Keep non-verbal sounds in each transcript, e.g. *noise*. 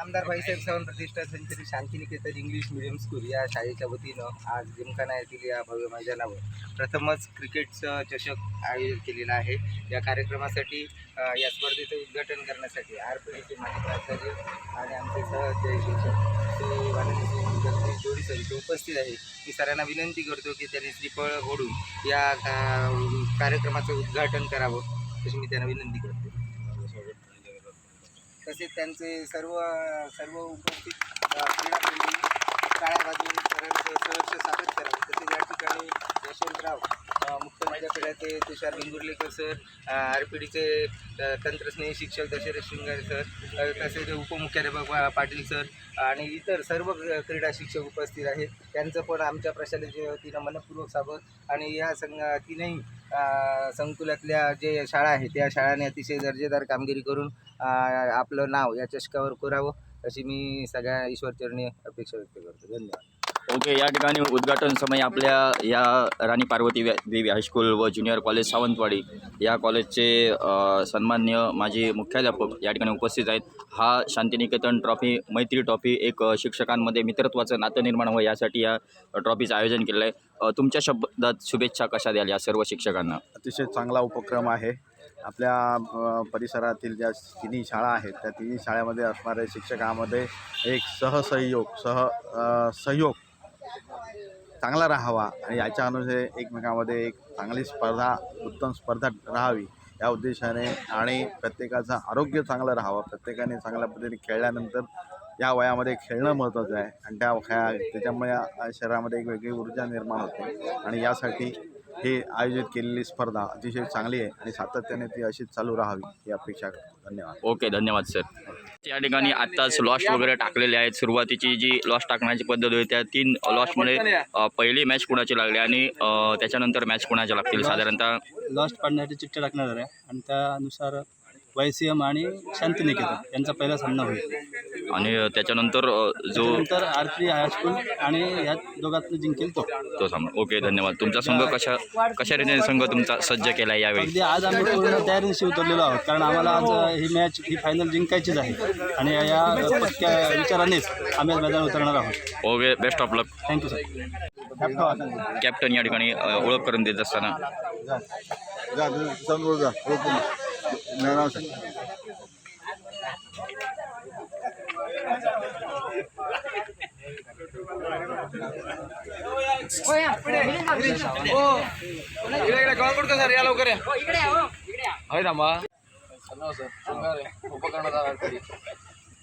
आमदार भाईसाहेब सावंत प्रतिष्ठा century Shantiniketan English medium school या शाळेच्या वतीनं आज जिमखाना येथील या भव्य मैदानावर प्रथमच क्रिकेटचं चषक आयोजित केलेलं आहे. या कार्यक्रमासाठी या स्पर्धेचं उद्घाटन करण्यासाठी आर पी डीचे माजी प्राचार्य आणि आमचे सहअध्यायी शिक्षक जोडी सर उपस्थित आहे. मी सरांना विनंती करतो की त्यांनी श्रीफळ ओढून या कार्यक्रमाचं उद्घाटन करावं अशी मी त्यांना विनंती करतो. तसेच त्यांचे सर्व सर्व उपस्थित क्रीडाप्रेमी काळ्या बाजून सहर्ष स्वागत करावं तसेच या ठिकाणी यशवंतराव अ, मुक्त विद्यापीठाचे Tushar Bingurlekar sir R P डीचे तंत्रस्नेही शिक्षक दशरथ शृंगारे सर तसेच उपमुख्याध्यापक पाटील सर आणि इतर सर्व क्रीडा शिक्षक उपस्थित आहेत. त्यांचं पण आमच्या प्रशालेच्या वतीनं मनपूर्वक स्वागत. आणि या संघ तीनही संकुलातल्या जे शाळा आहेत त्या शाळांनी अतिशय दर्जेदार कामगिरी करून आपलं नाव या चषकावर करावं अशी मी सगळ्या ईश्वरचरणी अपेक्षा व्यक्त करतो. धन्यवाद. ओके या ठिकाणी उद्घाटन समय आपल्या या राणी पार्वती व्या- देवी हायस्कूल व ज्युनियर कॉलेज सावंतवाडी या कॉलेजचे सन्मान्य माजी मुख्याध्यापक या ठिकाणी उपस्थित आहेत. हा शांतिनिकेतन ट्रॉफी मैत्री ट्रॉफी एक शिक्षकांमध्ये मित्रत्वाचं नातं निर्माण व्हावं यासाठी या ट्रॉफीचं आयोजन केलेलं आहे. तुमच्या शब्दात शुभेच्छा कशा द्याल या सर्व शिक्षकांना? अतिशय चांगला उपक्रम आहे. आपल्या परिसरातील ज्या तिन्ही शाळा आहेत त्या तिन्ही शाळेमध्ये असणाऱ्या शिक्षकामध्ये एक सहसहयोग सह सहयोग चांगला राहावा आणि याच्या अनुसार एकमेकामध्ये एक चांगली स्पर्धा उत्तम स्पर्धा राहावी या उद्देशाने आणि प्रत्येकाचं आरोग्य चांगलं राहावं. प्रत्येकाने चांगल्या पद्धतीने खेळल्यानंतर या वयामध्ये खेळणं महत्त्वाचं आहे आणि त्या खेळा त्याच्यामुळे शरीरामध्ये एक वेगळी ऊर्जा निर्माण होते आणि यासाठी हे आयोजित केलेली स्पर्धा अतिशय चांगली आहे आणि सातत्याने ती अशीच चालू राहावी ही अपेक्षा धन्यवाद. ओके धन्यवाद सर या ठिकाणी आत्ताच लॉस्ट वगैरे टाकलेले आहेत. सुरुवातीची जी लॉस टाकण्याची पद्धत होती त्या तीन लॉसमध्ये पहिली मॅच कुणाची लागली आणि त्याच्यानंतर मॅच कुणाच्या लागतील? साधारणतः लॉस्ट पाडण्यासाठी चिठ्ठ्या टाकणार आहे आणि त्यानुसार वाय सी एम आणि शांतिनिकेतन यांचा पहिला सामना होईल. आणि त्याच्यानंतर जो त्यानंतर आर पी हायस्कूल आणि ह्या दोघातनं जिंकेल तो तो सामना ओके धन्यवाद तुमचा संघ कशा कशा रीतीने संघ तुमचा सज्ज केला आहे यावेळी अगदी आज आम्ही पूर्ण तयारीशी उतरलेलो आहोत कारण आम्हाला आज ही मॅच ही फायनल जिंकायचीच आहे आणि या पक्क्या विचारानेच आम्ही आज मैदान उतरणार आहोत okay best of luck thank you sir captain या ठिकाणी अ, ओळख करून देत असताना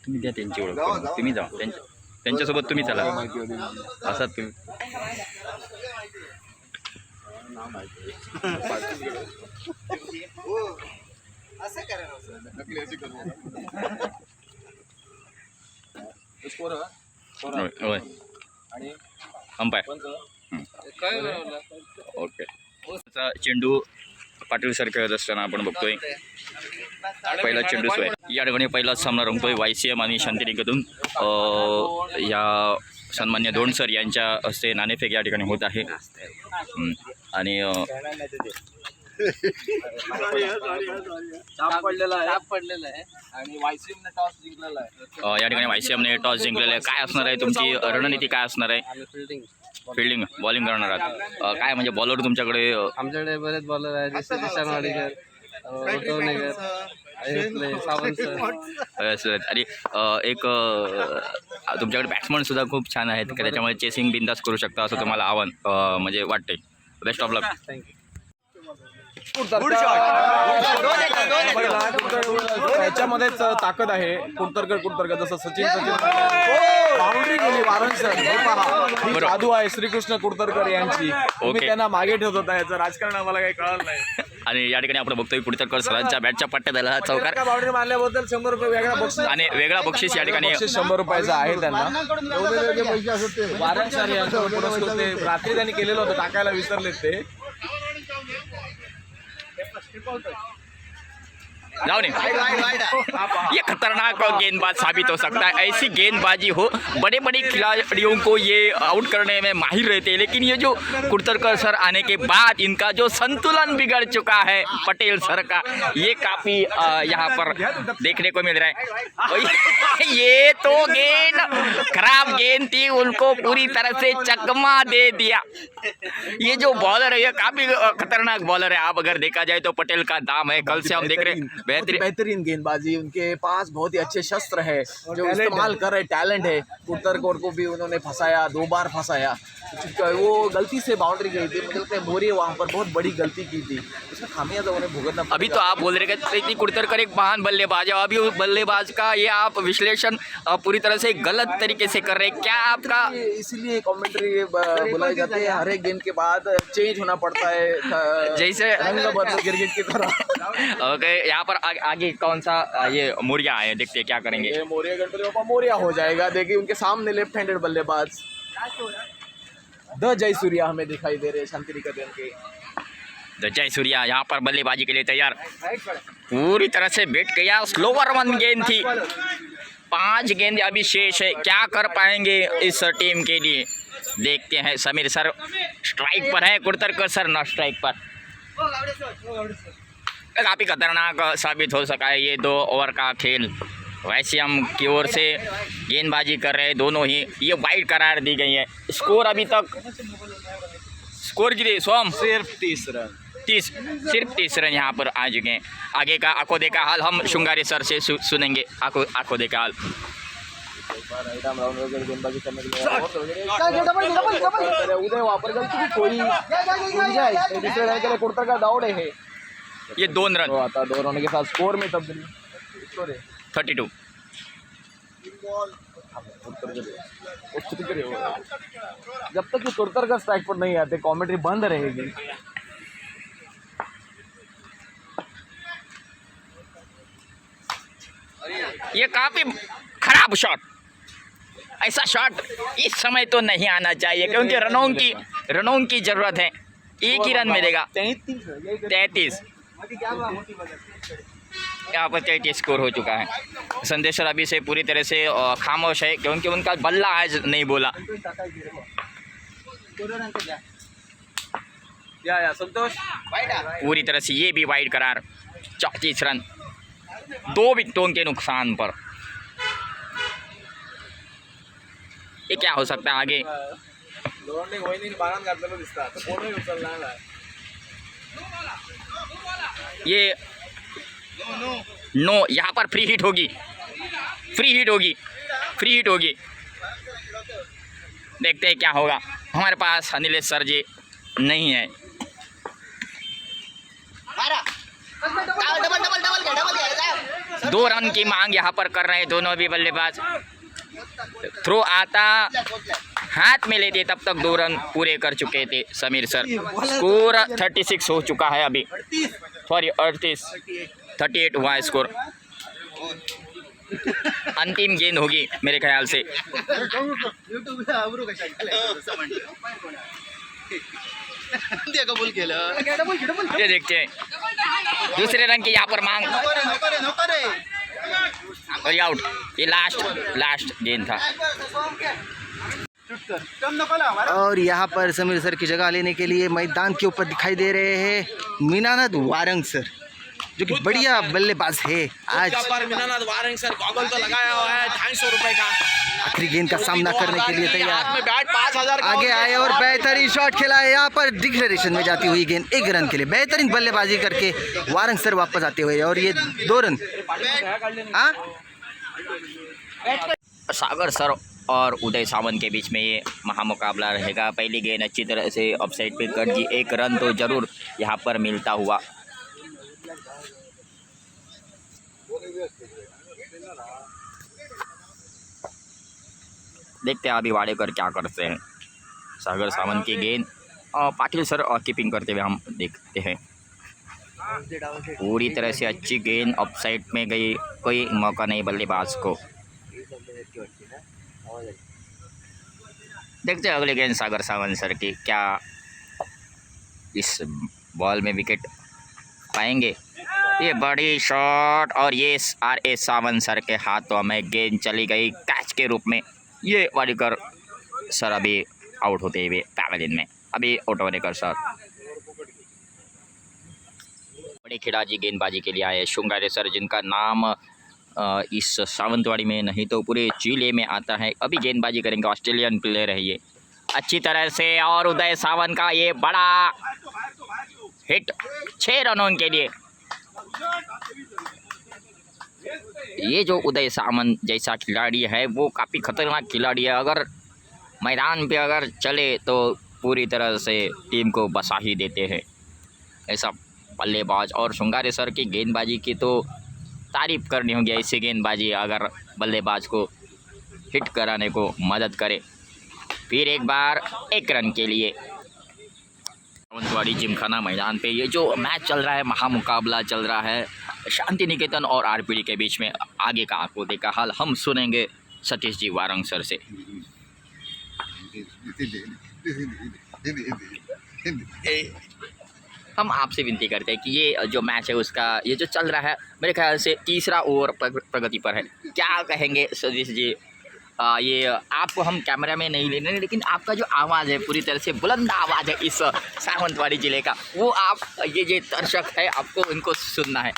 तुम्ही द्या त्यांची ओळख. तुम्ही जा त्यांच्या त्यांच्यासोबत तुम्ही चला असाच तुम्ही असं करा अंपायर ओके. चेंडू पाटील सर खेळत असताना आपण बघतोय. पहिला चेंडू सोय या ठिकाणी पहिलाच सामना रंगतोय वाय सी एम आणि शांतिनिकेतून. या सन्मान्य दोन सर यांच्या हस्ते नाणेफेक या ठिकाणी होत आहे. आणि अ, ताप पडलेला आहे. ताप पडलेला आहे. आणि वायसीएमने टॉस जिंकलेला आहे. अ, या ठिकाणी वाय सी एमने टॉस जिंकलेला आहे. काय असणार आहे तुमची? रणनीती काय असणार आहे? फिल्डिंग फिल्डिंग बॉलिंग करणार आहात. काय म्हणजे बॉलर तुमच्याकडे आमच्याकडे बरेच बॉलर आहेत. जसे वाडीकर आणि एक तुमच्याकडे बॅट्समन सुद्धा खूप छान आहेत का त्याच्यामुळे चेसिंग बिंदास करू शकता असं तुम्हाला आव्हान म्हणजे वाटते best of luck thank you याच्यामध्येच ताकद आहे. कुडतरकर कुडतरकर जसं सचिन सचिन. बाउंड्री गेली वारंसर हे पहा. ही जादू आहे श्रीकृष्ण कुडतरकर यांची. त्यांना मागे ठेवत होता. याचं राजकारण आम्हाला काही कळलं नाही. आणि या ठिकाणी आपण बघतोय कुडतरकर सरांच्या बॅटच्या पट्ट्यात आला हा चौकार. बाउंड्री मारल्याबद्दल शंभर रुपये वेगळा बक्षीस. आणि वेगळा बक्षीस या ठिकाणी शंभर रुपयाचं आहे त्यांना. वारंसर ते रात्री त्यांनी केलेलं होतं टाकायला विसरलेत ते. 十膏的 जाओ नहीं। ये खतरनाक गेंदबाज साबित हो सकता है। ऐसी गेंदबाजी हो बड़े बड़े खिलाड़ियों को ये आउट करने में माहिर रहते हैं। लेकिन ये जो कुर्तरकर सर आने के बाद इनका जो संतुलन बिगड़ चुका है पटेल सर का ये काफ़ी यहाँ पर देखने को मिल रहा है। *laughs* ये- तो गेंद खराब गेंद थी उनको पूरी तरह से चकमा दे दिया। ये जो बॉलर है ये काफ़ी खतरनाक बॉलर है। आप अगर देखा जाए तो पटेल का दाम है। कल से हम देख रहे ही बेहतरीन बेहतरीन गेंदबाजी उनके पास बहुत ही अच्छे शस्त्र है जो इस्तेमाल कर रहे टैलेंट है। कुर्तर कोर को भी उन्होंने फंसाया दो बार फंसाया। वो गलती से बाउंड्री गई थी। मुझे लगता है मोरी वहाँ पर बहुत बड़ी गलती की थी। उसका खामियाजा उन्हें भुगतना अभी तो आप बोल रहे हैं कि कुर्तरकर एक महान बल्लेबाज है अभी उस बल्लेबाज का ये आप विश्लेषण पूरी तरह से गलत तरीके से कर रहे हैं। क्या आपका इसीलिए कमेंट्री बुलाई जाती है। हर एक गेंद के बाद चेंज होना पड़ता है जैसे क्रिकेट की तरह। ओके यहाँ पर आ, आगे कौन सा ये मोरिया है देखते क्या करेंगे। मोरिया गणपति मोरिया हो जाएगा। देखिए उनके सामने लेफ़्ट हैंडेड बल्लेबाज। द जय सूर्या हमें दिखाई दे रहे हैं शांति निकेतन के। तो जय सूर्या यहाँ पर बल्लेबाजी के लिए तैयार। पूरी तरह से बैठ गया स्लोवर वन गेंद थी। पाँच गेंद अभी शेष है क्या कर पाएँगे इस टीम के लिए? देखते हैं समीर सर स्ट्राइक पर है कुर्तरकर सर न स्ट्राइक पर। काफ़ी खतरनाक साबित हो सका है ये दो ओवर का खेल। वैसे हम की ओर से गेंदबाजी कर रहे हैं दोनों ही। ये वाइड करार दी गई है। स्कोर अभी तक स्कोर कितनी? सोम? सिर्फ़ तीस रन। तीस। सिर्फ़ तीस रन यहाँ पर आ चुके हैं। आगे का आखो देखा हाल हम शुंगारी सर से सु, सुनेंगे। आखो आँखों देखा हाल। उदय कोई रन के लिए कुर्ता का ये दोन तो रन आता दो रनों के साथ स्कोर में तब्दीली थर्टी टू। जब तक ये तुरतर का स्ट्राइक पर नहीं आते कमेंट्री बंद रहेगी। ये काफ़ी खराब शॉट ऐसा शॉट इस समय तो नहीं आना चाहिए क्योंकि रनों की रनों की ज़रूरत है। एक ही रन मिलेगा। तैंतीस यहाँ पर तैंतीस स्कोर हो चुका है? संदेश्वर अभी से पूरी तरह से खामोश है क्योंकि उनका बल्ला आज नहीं बोला। या या संतोष? पूरी तरह से ये भी वाइड करार चौंतीस रन दो विकटों के नुकसान पर। ये क्या हो सकता है आगे? ये नो, यहाँ पर फ्री हिट होगी। फ्री हिट होगी। फ्री हिट होगी। देखते हैं क्या होगा। हमारे पास अनिलेश सर जी नहीं है। दो रन की मांग यहाँ पर कर रहे हैं दोनों भी बल्लेबाज। थ्रो आता, हाथ में लेते, तब तक दो रन पूरे कर चुके थे Sameer sir. Score thirty six हो चुका है अभी। सॉरी अड़तीस। थर्टी एट हुआ स्कोर अंतिम गेंद होगी मेरे ख्याल से। ये देखते हैं। दूसरे रन की यहाँ पर मांग। और ये आउट ये लास्ट लास्ट गेंद था। और यहाँ पर समीर सर की जगह लेने के लिए मैदान के ऊपर दिखाई दे रहे हैं। मीनानंद वारंग सर। जो कि बढ़िया बल्लेबाज है आज। तो लगाया हुआ है ढाई सौ रुपए का। आखिरी गेंद का सामना करने के लिए तैयार में बैट पाँच हज़ार आगे आए और बेहतरीन शॉट खेला है यहाँ पर डिक्लेरेशन में जाती हुई गेंद एक रन के लिए। बेहतरीन बल्लेबाजी करके वारंग सर वापस आते हुए और ये दो रन। हाँ? सागर सर और उदय सावंत के बीच में ये महामुकाबला रहेगा। पहली गेंद अच्छी तरह से ऑफ़ साइड पे कट गई एक रन तो ज़रूर यहाँ पर मिलता हुआ। देखते हैं अभी वाडेकर क्या करते हैं। सागर सावंत की गेंद। पाटिल सर और कीपिंग करते हुए हम देखते हैं। पूरी तरह से अच्छी गेंद ऑफसाइड में गई। कोई मौका नहीं बल्लेबाज को। देखते हैं अगले गेंद सागर सावंत सर की। क्या इस बॉल में विकेट पाएँगे? ये बड़ी शॉट और ये आर ए सावंत सर के हाथों में गेंद चली गई। कैच के रूप में। ये वालीकर सर अभी आउट होते हुए पैवेलियन में। अभी ऑटोनेकर सर। बड़े खिलाड़ी गेंदबाजी के लिए आए शुंगारे सर, जिनका नाम इस सावंतवाड़ी में नहीं तो पूरे ज़िले में आता है। अभी गेंदबाजी करेंगे ऑस्ट्रेलियन प्लेयर है ये। अच्छी तरह से और उदय सावंत का ये बड़ा हिट छः रनों के लिए। ये जो उदय सामंत जैसा खिलाड़ी है, वो काफ़ी खतरनाक खिलाड़ी है। अगर मैदान पे अगर चले तो पूरी तरह से टीम को बसा ही देते हैं। ऐसा बल्लेबाज और शुंगारे सर की गेंदबाजी की तो तारीफ़ करनी होगी, ऐसी गेंदबाजी अगर बल्लेबाज को हिट कराने को मदद करे। फिर एक बार एक रन के लिए। सावंतवाड़ी जिमखाना मैदान पे ये जो मैच चल रहा है, महामुकाबला चल रहा है। शांति निकेतन और आरपीडी के बीच में आगे का आपको देखा हाल हम सुनेंगे सतीश जी वारंग सर से। हम आपसे विनती करते हैं कि ये जो मैच है उसका ये जो चल रहा है मेरे ख्याल से तीसरा ओवर प्रगति पर है। क्या कहेंगे सतीश जी? आ, ये आपको हम कैमरा में नहीं ले रहे लेकिन आपका जो आवाज़ है पूरी तरह से बुलंद आवाज़ है इस सावंतवाड़ी ज़िले का वो आप ये जो दर्शक है आपको इनको सुनना है।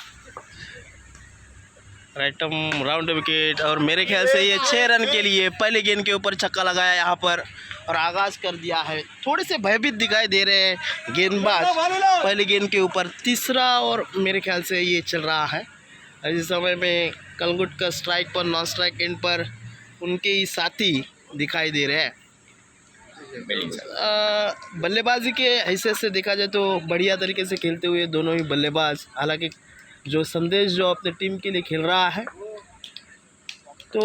राइटम राउंड विकेट और मेरे ख्याल से ये छः रन के लिए पहले गेंद के ऊपर छक्का लगाया यहाँ पर और आगाज़ कर दिया है। थोड़े से भयभीत दिखाई दे रहे हैं गेंदबाज। पहले गेंद के ऊपर तीसरा और मेरे ख्याल से ये चल रहा है। इस समय में कलगुट का स्ट्राइक पर नॉन स्ट्राइक एंड पर उनके ही साथी दिखाई दे रहे हैं। बल्लेबाजी के हैसियत से देखा जाए तो बढ़िया तरीके से खेलते हुए दोनों ही बल्लेबाज हालाँकि जो संदेश जो अपने टीम के लिए खेल रहा है। तो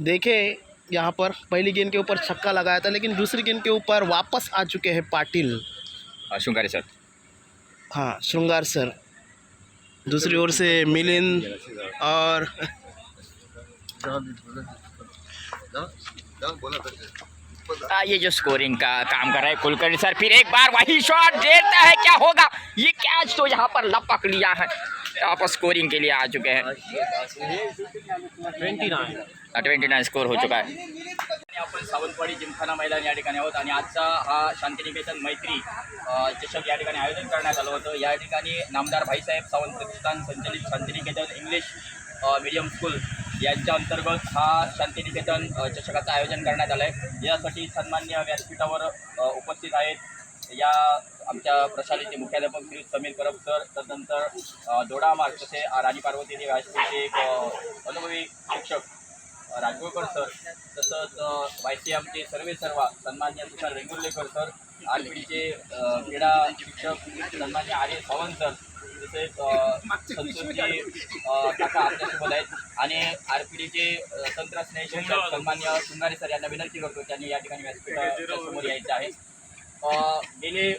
देखें यहाँ पर पहली गेंद के ऊपर छक्का लगाया था लेकिन दूसरी गेंद के ऊपर वापस आ चुके हैं पाटिल। शुंगारे सर। हाँ श्रृंगार सर। दूसरी ओर से मिलिंद और आ, ये जो स्कोरिंग का काम कर रहा है कुलकर्णी सर फिर एक बार वही शॉट देता है क्या होगा? ये कैच तो यहाँ पर लपक लिया है। आप स्कोरिंग के लिए आ चुके हैं। ट्वेंटी नाईन स्कोर हो चुका आहे आपण सावंतवाडी जिमखाना मैदान या ठिकाणी आहोत आणि आजचा हा शांतिनिकेतन मैत्री अ, चषक या आयोजन करण्यात आलं होतं. या सावंत प्रतिष्ठान संचलित शांतिनिकेतन इंग्लिश मीडियम स्कूल यांच्या अंतर्गत हा शांतिनिकेतन चषकाचं आयोजन करण्यात आलं आहे यासाठी सन्मान्य व्यासपीठावर उपस्थित आहेत या आमच्या प्रशालेचे मुख्याध्यापक श्री समीर करब सर तदनंतर दोडा मार्ग तसे राणी पार्वती देवी हायस्कूलचे एक अनुभवी शिक्षक राजगोळकर सर तसंच वाय सी एमचे सर्वे सर्व सन्मान्य Tushar Rengurlekar sir R P डीचे क्रीडा शिक्षक सन्मान्य आर्य सावंत सर तसेच संतोषजी काका आपल्यासोबत आहेत. आणि आर पी डीचे शिक्षक सन्मान्य सुंगारे सर यांना विनंती करतो त्यांनी या ठिकाणी व्यासपीठाच्या समोर यायचं आहे. अ, गेले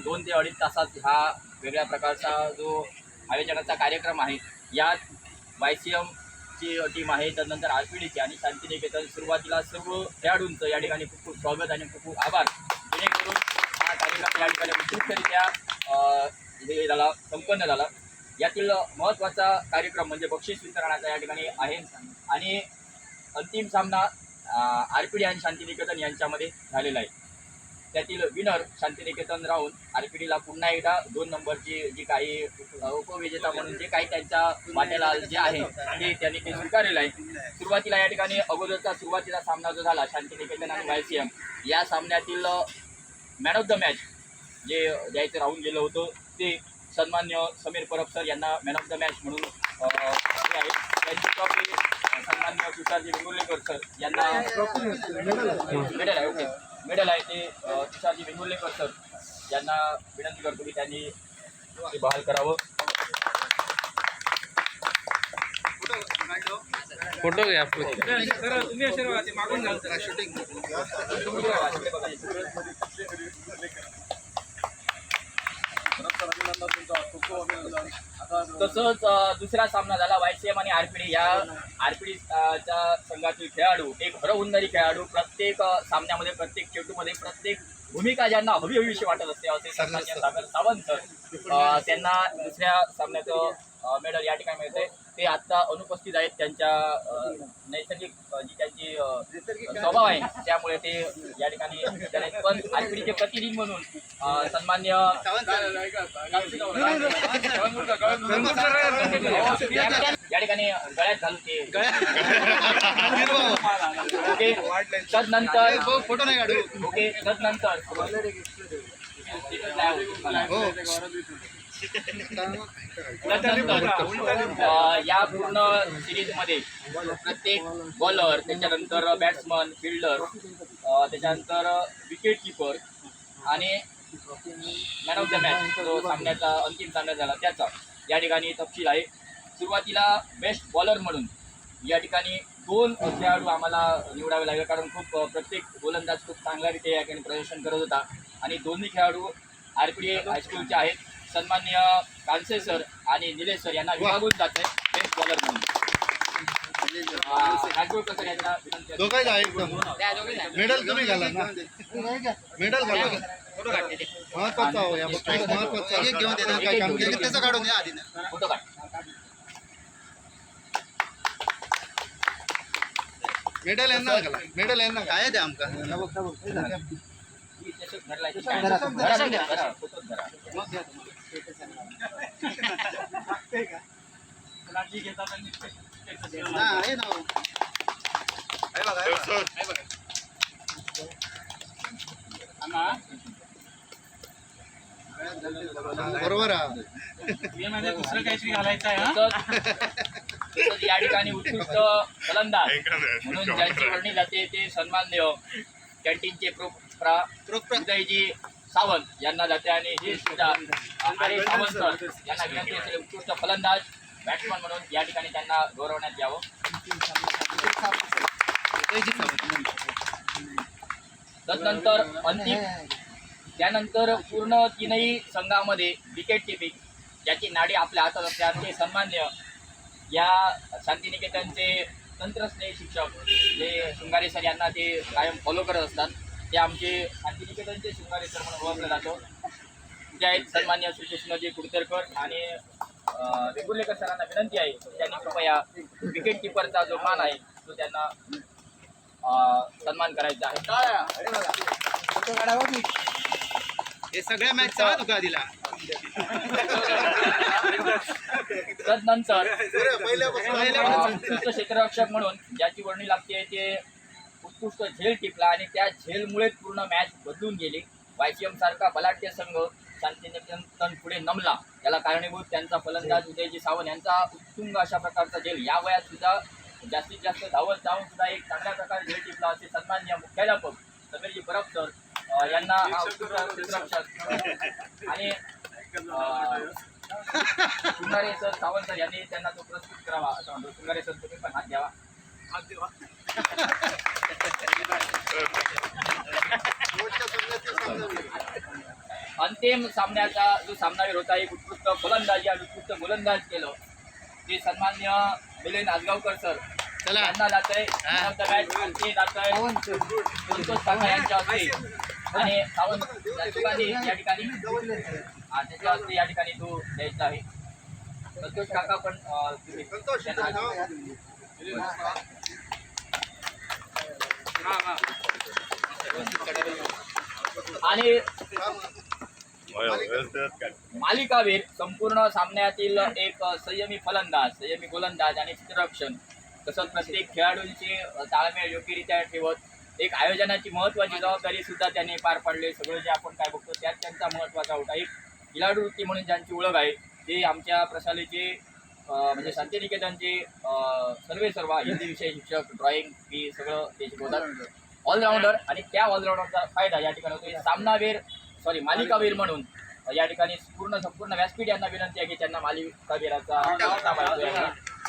दोन ते अडीच तासात हा वेगळ्या प्रकारचा जो आयोजनाचा कार्यक्रम आहे यात वाय सी एमची टीम आहे त्यानंतर आर पी डीची आणि शांतिनिकेतन सुरुवातीला सर्व खेळाडूंचं या ठिकाणी खूप खूप स्वागत आणि खूप खूप आभार. जेणेकरून हा कार्यक्रम या ठिकाणी उत्कृष्टरित्या अ, हे झाला संपन्न झाला. यातील महत्त्वाचा कार्यक्रम म्हणजे बक्षीस वितरणाचा या ठिकाणी आहे. आणि अंतिम सामना आर पी डी आणि शांतिनिकेतन यांच्यामध्ये झालेला आहे. त्यातील विनर शांतिनिकेतन राहून आर पी डीला पुन्हा एकदा दोन नंबरची जी काही उपविजेता म्हणून जे काही त्यांच्या वाट्याला जे आहे ते त्यांनी ते स्वीकारलेलं आहे. सुरुवातीला या ठिकाणी अगोदरचा सुरुवातीचा सामना जो झाला शांतिनिकेतन आणि वाय सी एम या सामन्यातील मॅन ऑफ द मॅच जे द्यायचं राहून गेलं होतं ते सन्मान्य समीर परब सर यांना मॅन ऑफ़ द मॅच म्हणून अ, हे आहे त्यांची ट्रॉफी सन्मान्य तुषारजी वेंगुर्लेकर सर यांना मेडल आहे ओके मेडल आहे ते तुषारजी वेंगुर्लेकर सर यांना विनंती करतो की त्यांनी ते बहाल करावं. फ़ोटो घ्या तसंच दुसरा सामना झाला वाय सी एम आणि आर पी डी. या आर पी डी च्या संघातील खेळाडू एक हरहुन्नरी खेळाडू प्रत्येक सामन्यामध्ये प्रत्येक चेटूमध्ये प्रत्येक भूमिका ज्यांना हवी हवीशी वाटत असते असे सागर सावंत त्यांना दुसऱ्या सामन्याचं मेडल या ठिकाणी मिळते ते आत्ता अनुपस्थित आहेत त्यांच्या नैसर्गिक जी त्यांची स्वभाव आहे त्यामुळे ते या ठिकाणी. पण आरपीडीचे प्रतिनिधी म्हणून सन्मान्य या ठिकाणी गळ्यात घालून ते ओके तदनंतर फोटो नाही काढू ओके तदनंतर अ, या पूर्ण सिरीजमध्ये प्रत्येक बॉलर त्याच्यानंतर बॅट्समन फिल्डर त्याच्यानंतर विकेट किपर आणि मॅन ऑफ द मॅच जो सामन्याचा अंतिम सामना झाला त्याचा. या ठिकाणी तपशील आहे. सुरुवातीला बेस्ट बॉलर म्हणून या ठिकाणी दोन खेळाडू आम्हाला निवडावे लागले कारण खूप प्रत्येक गोलंदाज खूप चांगल्यारीत्या या ठिकाणी प्रदर्शन करत होता. आणि दोन्ही खेळाडू आर पी डी हायस्कूलचे आहेत. सन्मान्य कांसे सर आणि निलेश सर यांना विभागून जात. आहे. बेस्ट बॉलर म्हणून. मेडल तुम्ही घाला ना. मेडल घाला. महत्त्वाचा हो या बाबतीत महत्त्वाचा. घेऊन काय काम केलं? त्याचं काढून या आधी फोटो काढ. मेडल यांना घाला. मेडल यांना काय द्या आमका धरा, फोटोच धरा. हा, आहे ना. बरोबर या ठिकाणी उत्कृष्ट फलंदाज म्हणून ज्यांची वर्णी जाते ते सन्माननीय कॅन्टीनचे प्रो प्रा उदयजी सावंत यांना जाते आणि हे सुद्धा सावंत सर यांना विनंती असेल उत्कृष्ट फलंदाज बॅट्समन म्हणून या ठिकाणी त्यांना गौरवण्यात यावं. तदनंतर अंतिम त्यानंतर पूर्ण तीनही संघामध्ये विकेट टिपिंग ज्याची नाडी आपल्या हातात असते आणि सन्मान्य या शांतिनिकेतनचे तंत्रस्नेही शिक्षक जे शृंगारे सर यांना ते कायम फॉलो करत असतात. ते आमचे शांतिनिकेतनचे सर म्हणून ओळखले जातो. जे आहेत सन्मान्य सुशीष्णजी कुडतरकर आणि वेंगुर्लेकर सरांना विनंती आहे त्यांनी कृपया विकेट किपरचा जो मान आहे तो त्यांना सन्मान करायचा आहे. हे सगळ्या मॅच सहा तुका दिला तदनंतर क्षेत्ररक्षक म्हणून ज्याची वर्णी लागते ते उत्कृष्ट झेल टिपला आणि त्या झेलमुळेच पूर्ण मॅच बदलून गेली. वायसीएम सारखा बलाढ्य संघ शांतिनिकेतन पुढे नमला. याला कारणीभूत त्यांचा फलंदाज उदयजी सावंत यांचा उत्तुंग अशा प्रकारचा झेल. या वयात सुद्धा जास्तीत जास्त धावत जाऊन सुद्धा एक चांगल्या प्रकारे झेल टिपला असे सन्मान्य मुख्याध्यापक समीरजी परब सर यांना हा आणि सुंगारे सर सावंत सर यांनी त्यांना तो प्रस्तुत करावा असं म्हणतो. सुंगारे सर तुम्ही पण हात द्यावा. *laughs* *laughs* अंतिम सामन्याचा जो सामनावीर होता एक उत्कृष्ट फलंदाजी आणि उत्कृष्ट गोलंदाज केलं. ते सन्मान्य मिलिंद आजगावकर सर चला. यांना जात आहे ते जात आहे संतोष काका यांच्या हस्ते. आणि या ठिकाणी. हा, त्याच्या हस्ते या ठिकाणी तो द्यायचा आहे. संतोष काका पण त्यांना- आणि मालिकावीर संपूर्ण सामन्यातील एक संयमी फलंदाज संयमी गोलंदाज आणि क्षेत्ररक्षण तसंच प्रत्येक खेळाडूंची ताळमेळ योग्यरित्या ठेवत एक आयोजनाची महत्त्वाची जबाबदारी सुद्धा त्यांनी पार पाडली. सगळं जे आपण काय बघतो त्यात त्यांचा महत्त्वाचा होता एक खिलाडू वृत्ती म्हणून ज्यांची ओळख आहे ते आमच्या प्रशालेचे म्हणजे शांतिनिकेतनचे अं, सर्वे सर्व हिंदी विषय शिक्षक ड्रॉइंग हे सगळं ते शिकवतात. ऑलराऊंडर आणि त्या ऑलराऊंडरचा फायदा या ठिकाणी होतो. सामनावीर सॉरी मालिकावीर म्हणून. या ठिकाणी पूर्ण संपूर्ण व्यासपीठ यांना विनंती आहे की त्यांना मालिकावीराचा.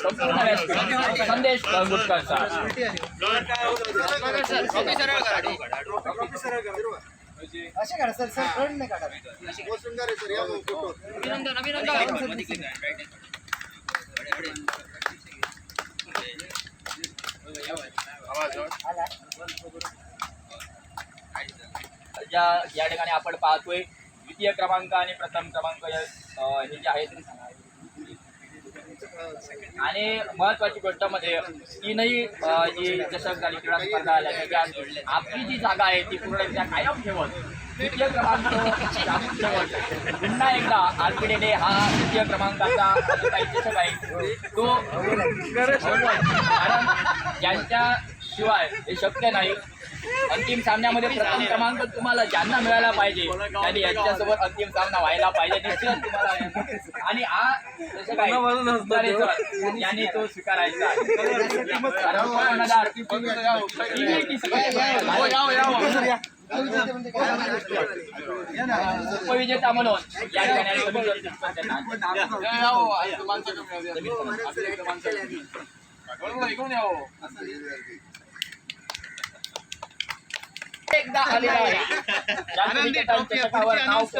संपूर्ण व्यासपीठ. संदेश गंगुटकर असे काढा सर सर फ्रंट नाही काढा. या मग फोटो अभिनंदन. अभिनंदन. ज्या या ठिकाणी आपण पाहतोय द्वितीय क्रमांक आणि प्रथम क्रमांक हे जे आहेत आणि महत्वाची गोष्ट म्हणजे तीनही जी चषक झाली क्रीडा स्पर्धा आल्या त्याच्यात आपली जी जागा आहे ती पूर्ण कायम ठेवत. द्वितीय क्रमांक पुन्हा एकदा आरपीडीने हा द्वितीय क्रमांकाचा आहे तो कारण यांच्याशिवाय हे शक्य नाही अंतिम सामन्यामध्ये प्रथम क्रमांक तुम्हाला ज्यांना मिळायला पाहिजे त्यांनी यांच्यासोबत अंतिम सामना व्हायला पाहिजे निश्चितच तुम्हाला आणि हा जसं काय सुधारेचं, यांनी तो स्वीकारायचा आहे. उपविजेता म्हणून या ठिकाणी एकदा आलेला आहे. नाव *laughs*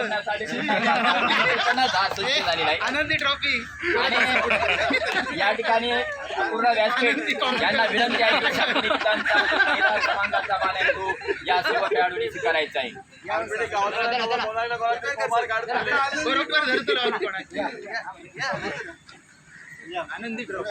हा झालेला आहे. आनंदी ट्रॉफी आणि या ठिकाणी पूर्ण व्यासपीठ यांना विनंती आहे की शांतनिकेतनचा पहिला क्रमांकाचा मान आहे तो या सर्व खेळाडूंनी स्वीकारायचा आहे. बरोबर धरतो राहुल कोणाची. आनंदी ट्रॉफी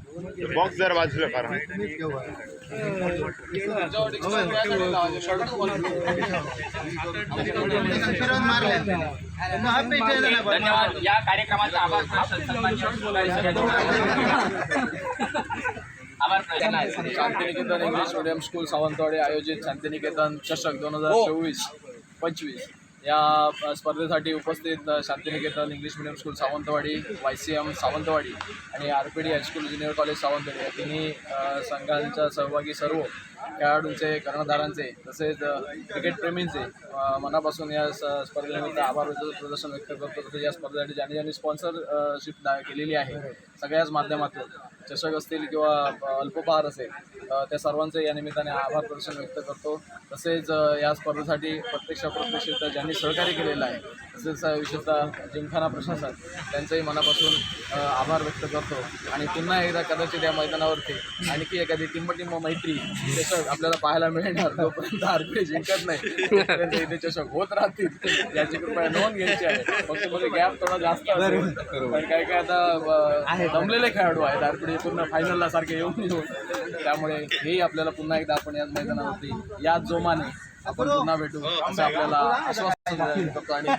बॉक्स जर बाजूला करा धन्यवाद. या कार्यक्रमाचा आभार प्रदर्शन सन्माननीय आभार प्रदर्शन Shantiniketan English medium school Sawantwadi आयोजित शांतिनिकेतन चषक दोन हजार चोवीस पंचवीस. या स्पर्धेसाठी उपस्थित Shantiniketan English medium school Sawantwadi Y C M Sawantwadi आणि R P D high school junior college Sawantwadi या तिन्ही संघांच्या सहभागी सर्व खेळाडूंचे कर्णधारांचे तसेच क्रिकेटप्रेमींचे मनापासून या स्पर्धेनिमित्त आभार प्रदर्शन व्यक्त करतो. तसेच या स्पर्धेसाठी ज्यांनी ज्यांनी स्पॉन्सरशिप केलेली आहे सगळ्याच माध्यमातून चषक असतील किंवा अल्पपहार अल्पोपहार असेल त्या सर्वांचे या निमित्ताने आभार प्रदर्शन व्यक्त करतो. तसेच या स्पर्धेसाठी प्रत्यक्ष अप्रत्यक्षरित्या ज्यांनी सहकार्य केलेलं आहे तसेच विशेषतः जिमखाना प्रशासन त्यांचंही मनापासून आभार व्यक्त करतो. आणि पुन्हा एकदा कदाचित या मैदानावरती आणखी एखादी टिंबटिंब मैत्री चषक आपल्याला पाहायला मिळणार. जोपर्यंत आरपीडी जिंकत नाही तोपर्यंत इथे चषक होत राहतील. याची कृपया नोंद घ्यायची आहे. फक्त मध्ये गॅप थोडा जास्त असेल. पण काय काय आता दमलेले खेळाडू आहेत. आरपीडी पूर्ण फायनलला सारखे येऊन येऊन. त्यामुळे हेही आपल्याला पुन्हा एकदा आपण याच मैदानावरती याच जोमाने आपण पुन्हा भेटू असं आपल्याला आश्वासन करतो आणि